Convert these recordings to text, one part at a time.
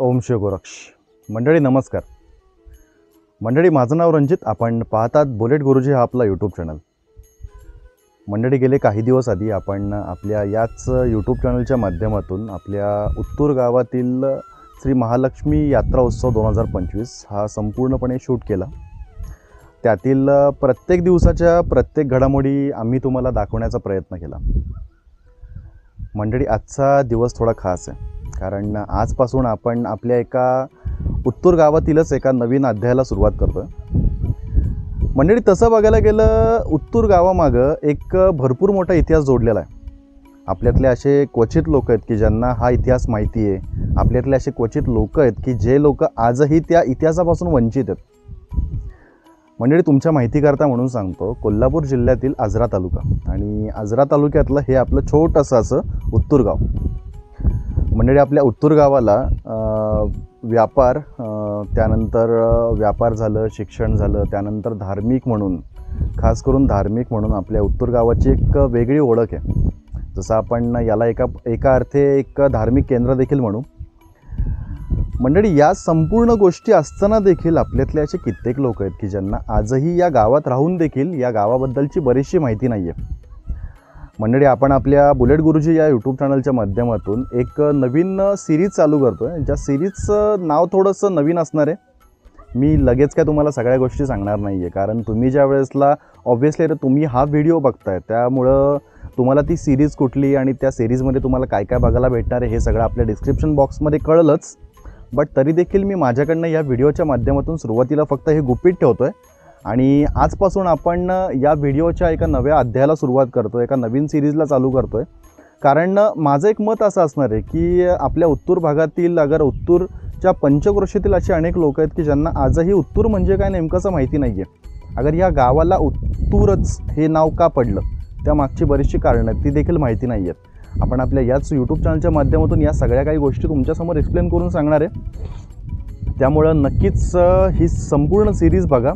ओम शिवगोरक्ष मंडळी नमस्कार. मंडळी माझं नाव रंजित आपण पाहतात बुलेट गुरुजी हा आपला यूट्यूब चॅनल मंडळी गेले काही दिवस आधी आपण आपल्या याच यूट्यूब चॅनलच्या माध्यमातून आपल्या उत्तूर गावातील श्री महालक्ष्मी यात्रा उत्सव दोन हजार पंचवीस हा संपूर्णपणे शूट केला. त्यातील प्रत्येक दिवसाच्या प्रत्येक घडामोडी आम्ही तुम्हाला दाखवण्याचा प्रयत्न केला. मंडळी आजचा दिवस थोडा खास आहे. कारण आजपासून आपण आपल्या एका उत्तूर गावातीलच एका नवीन अध्यायाला सुरुवात करतो मंडळी तसं बघायला गेलं उत्तूर गावामागं एक भरपूर मोठा इतिहास जोडलेला आहे. आपल्यातले असे क्वचित लोक आहेत की ज्यांना हा इतिहास माहिती आहे. आपल्यातले असे क्वचित लोक आहेत की जे लोक आजही त्या इतिहासापासून वंचित आहेत. मंडळी तुमच्या माहितीकरता म्हणून सांगतो कोल्हापूर जिल्ह्यातील आजरा तालुका. आणि आजरा तालुक्यातलं हे आपलं छोटंसं असं उत्तूर गाव. मंडळी आपल्या उत्तूर गावाला व्यापार त्यानंतर व्यापार झालं शिक्षण झालं त्यानंतर धार्मिक म्हणून खास करून धार्मिक म्हणून आपल्या उत्तूर गावाची एक वेगळी ओळख आहे. जसं आपण याला एका एका अर्थे एक धार्मिक केंद्र देखील म्हणू. मंडळी या संपूर्ण गोष्टी असताना देखील आपल्यातले असे कित्येक लोक आहेत की ज्यांना आजही या गावात राहून देखील या गावाबद्दलची बरीचशी माहिती नाही आहे मंडळी आपण आपल्या बुलेट गुरुजी या यूट्यूब चॅनलच्या माध्यमातून एक नवीन सिरीज चालू करतो आहे ज्या सिरीजचं नाव थोडंसं नवीन असणार आहे. मी लगेच काय तुम्हाला सगळ्या गोष्टी सांगणार नाही आहे कारण तुम्ही ज्या वेळेसला ऑब्व्हियसली तुम्ही हा व्हिडिओ बघताय. त्यामुळं तुम्हाला ती सिरीज कुठली आणि त्या सिरीजमध्ये तुम्हाला काय काय बघायला भेटणार आहे हे सगळं आपल्या डिस्क्रिप्शन बॉक्समध्ये कळलंच. बट तरी देखील मी माझ्याकडनं या व्हिडिओच्या माध्यमातून सुरुवातीला फक्त हे गुपित ठेवतो आहे आणि आजपासून आपण या व्हिडिओच्या एका नव्या अध्यायाला सुरुवात करतो एका नवीन सिरीजला चालू करतो आहे कारण माझं एक मत असं असणार आहे की आपल्या उत्तूर भागातील अगर उत्तूरच्या पंचक्रोशीतील असे अनेक लोक आहेत की ज्यांना आजही उत्तूर म्हणजे काय नेमकंसं माहिती नाही आहे अगर या गावाला उत्तूरच हे नाव का पडलं? त्या मागची बरीचशी कारणं आहेत ती देखील माहिती नाही आहेत आपण आपल्या याच यूट्यूब चॅनलच्या माध्यमातून या सगळ्या काही गोष्टी तुमच्यासमोर एक्सप्लेन करून सांगणार आहे. त्यामुळं नक्कीच ही संपूर्ण सिरीज बघा.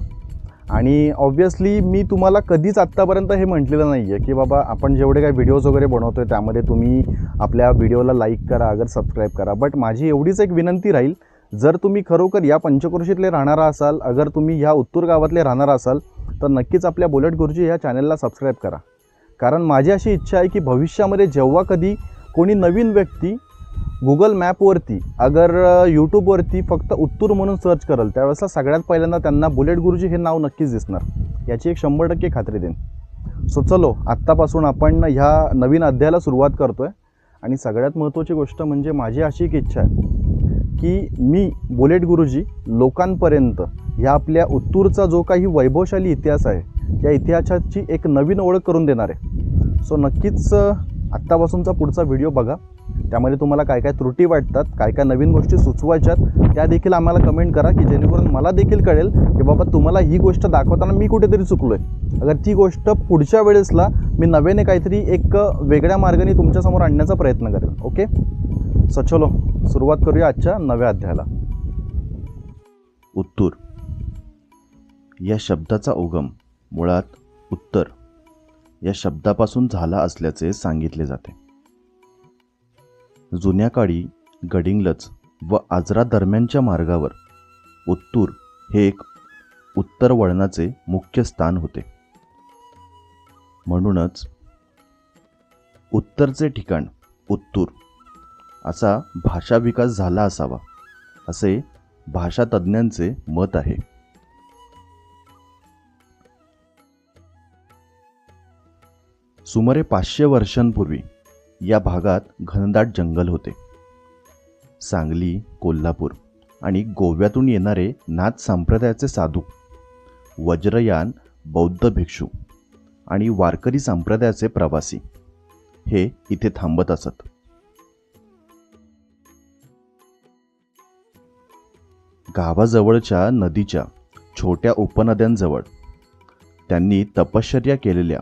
आणि ऑब्व्हियसली मी तुम्हाला कधीच आत्तापर्यंत हे म्हटलेलं नाही आहे की बाबा आपण जेवढे काही व्हिडिओज वगैरे बनवतो आहे त्यामध्ये तुम्ही आपल्या व्हिडिओला लाईक करा अगर सबस्क्राईब करा. बट माझी एवढीच एक विनंती राहील जर तुम्ही खरोखर या पंचक्रोशीतले राहणारा असाल अगर तुम्ही ह्या उत्तूर गावातले राहणारा असाल तर नक्कीच आपल्या बुलेट गुरुजी ह्या चॅनलला सबस्क्राईब करा. कारण माझी अशी इच्छा आहे की भविष्यामध्ये जेव्हा कधी कोणी नवीन व्यक्ती गुगल मॅपवरती अगर यूट्यूबवरती फक्त उत्तूर म्हणून सर्च करेल त्यावेळेसला सगळ्यात पहिल्यांदा त्यांना बुलेट गुरुजी हे नाव नक्कीच दिसणार. याची एक शंभर टक्के खात्री देईन. सो चलो आत्तापासून आपण ह्या नवीन अध्यायाला सुरुवात करतो आहे आणि सगळ्यात महत्त्वाची गोष्ट म्हणजे माझी अशी एक इच्छा आहे की मी बुलेट गुरुजी लोकांपर्यंत ह्या आपल्या उत्तूरचा जो काही वैभवशाली इतिहास आहे या इतिहासाची एक नवीन ओळख करून देणार आहे. सो नक्कीच आत्तापासूनचा पुढचा व्हिडिओ बघा. त्यामध्ये तुम्हाला काय काय त्रुटी वाटतात काय काय नवीन गोष्टी सुचवायच्यात त्या देखील आम्हाला कमेंट करा की जेणेकरून मला देखील कळेल की बाबा तुम्हाला ही गोष्ट दाखवताना मी कुठेतरी चुकलो आहे अगर ती गोष्ट पुढच्या वेळेसला मी नव्याने काहीतरी एक वेगळ्या मार्गाने तुमच्यासमोर आणण्याचा प्रयत्न करेल ओके सो चलो सुरुवात करूया आजच्या नव्या अध्यायाला. उत्तूर. या शब्दाचा उगम मुळात उत्तर. या शब्दापासून झाला असल्याचे सांगितले जाते. जुन्या काळी गडिंगलज व आजरा दरम्यानच्या मार्गावर उत्तूर हे एक उत्तर वळणाचे मुख्य स्थान होते. म्हणूनच उत्तरचे ठिकाण उत्तूर असा भाषा विकास झाला असावा असे भाषातज्ञांचे मत आहे. सुमारे पाचशे वर्षांपूर्वी या भागात घनदाट जंगल होते. सांगली कोल्हापूर आणि गोव्यातून येणारे नाथ संप्रदायाचे साधू वज्रयान बौद्ध भिक्षू आणि वारकरी संप्रदायाचे प्रवासी हे इथे थांबत असत. गावाजवळच्या नदीच्या छोट्या उपनद्यांजवळ त्यांनी तपश्चर्या केलेल्या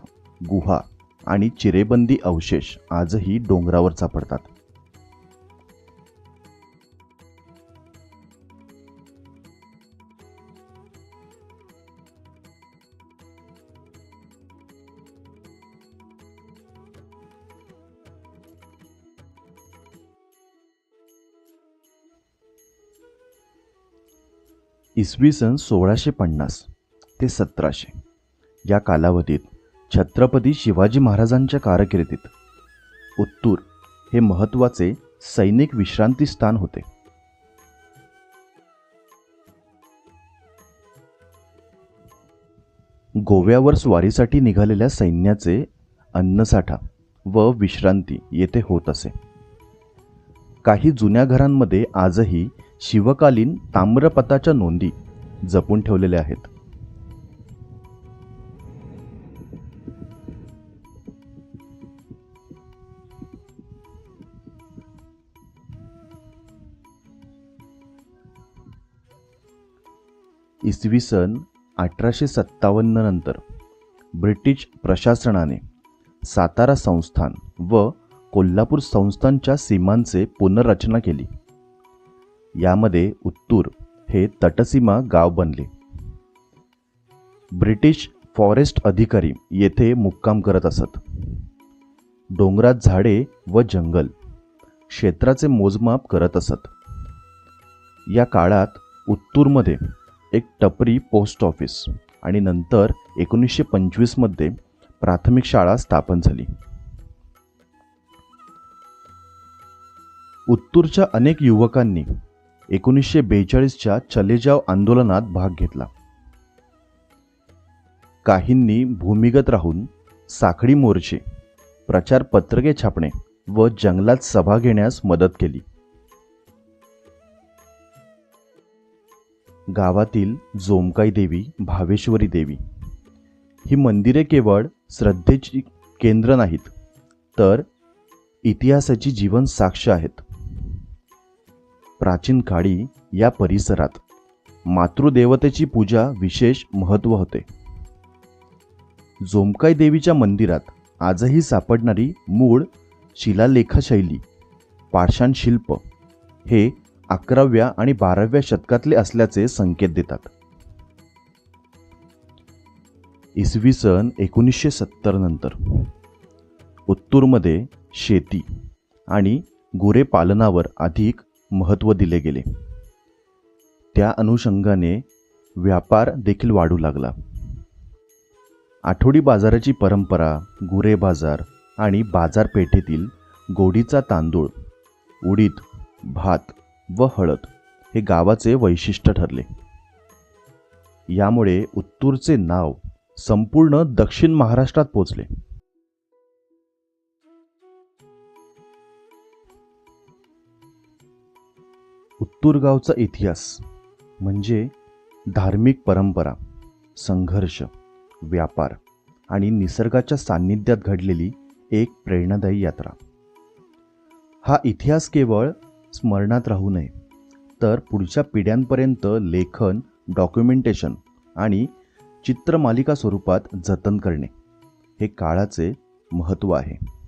गुहा आणि चिरेबंदी अवशेष आजही डोंगरावर सापडतात. इसवी सन सोळाशे पन्नास ते सतराशे या कालावधीत छत्रपती शिवाजी महाराजांच्या कारकिर्दीत. उत्तूर हे महत्त्वाचे सैनिक विश्रांती स्थान होते. गोव्यावर स्वारीसाठी निघालेल्या सैन्याचे अन्नसाठा व विश्रांती येथे होत असे. काही जुन्या घरांमध्ये आजही शिवकालीन ताम्रपताच्या नोंदी जपून ठेवलेल्या आहेत. इसवी सन अठराशे सत्तावन्न नंतर ब्रिटिश प्रशासनाने सातारा संस्थान व कोल्हापूर संस्थानच्या सीमांचे पुनर्रचना केली. यामध्ये उत्तूर हे तटसीमा गाव बनले. ब्रिटिश फॉरेस्ट अधिकारी येथे मुक्काम करत असत. डोंगरात झाडे व जंगल क्षेत्राचे मोजमाप करत असत. या काळात उत्तूरमध्ये एक टपरी पोस्ट ऑफिस आणि नंतर एकोणीसशे पंचवीसमध्ये प्राथमिक शाळा स्थापन झाली. उत्तूरच्या अनेक युवकांनी एकोणीसशे बेचाळीसच्या चलेजाव आंदोलनात भाग घेतला. काहींनी भूमिगत राहून साखळी मोर्चे प्रचार पत्रके छापणे व जंगलात सभा घेण्यास मदत केली. गावातील जोमकाई देवी भावेश्वरी देवी. ही मंदिरे केवळ श्रद्धेची केंद्र नाहीत तर इतिहासाची जीवन साक्ष आहेत. प्राचीन काळी या परिसरात मातृदेवतेची पूजा विशेष महत्त्व होते. जोमकाई देवीच्या मंदिरात आजही सापडणारी मूळ शिलालेखशैली पाषाणशिल्प हे अकराव्या आणि बाराव्या शतकातले असल्याचे संकेत देतात. इसवी सन एकोणीसशे सत्तर नंतर उत्तूरमध्ये शेती आणि गुरे पालनावर अधिक महत्त्व दिले गेले. त्या अनुषंगाने व्यापार देखील वाढू लागला. आठवडी बाजाराची परंपरा गुरे बाजार आणि बाजारपेठेतील गोडीचा तांदूळ उडीद भात व हळद हे गावाचे वैशिष्ट्य ठरले. यामुळे उत्तूरचे नाव संपूर्ण दक्षिण महाराष्ट्रात पोचले. उत्तूर गावचा इतिहास म्हणजे धार्मिक परंपरा संघर्ष व्यापार आणि निसर्गाच्या सान्निध्यात घडलेली एक प्रेरणादायी यात्रा. हा इतिहास केवळ स्मरणात राहू नये. तर पुढच्या पिढ्यांपर्यंत लेखन डॉक्युमेंटेशन आणि चित्रमालिका स्वरूपात जतन करणे हे काळाचे महत्त्व आहे.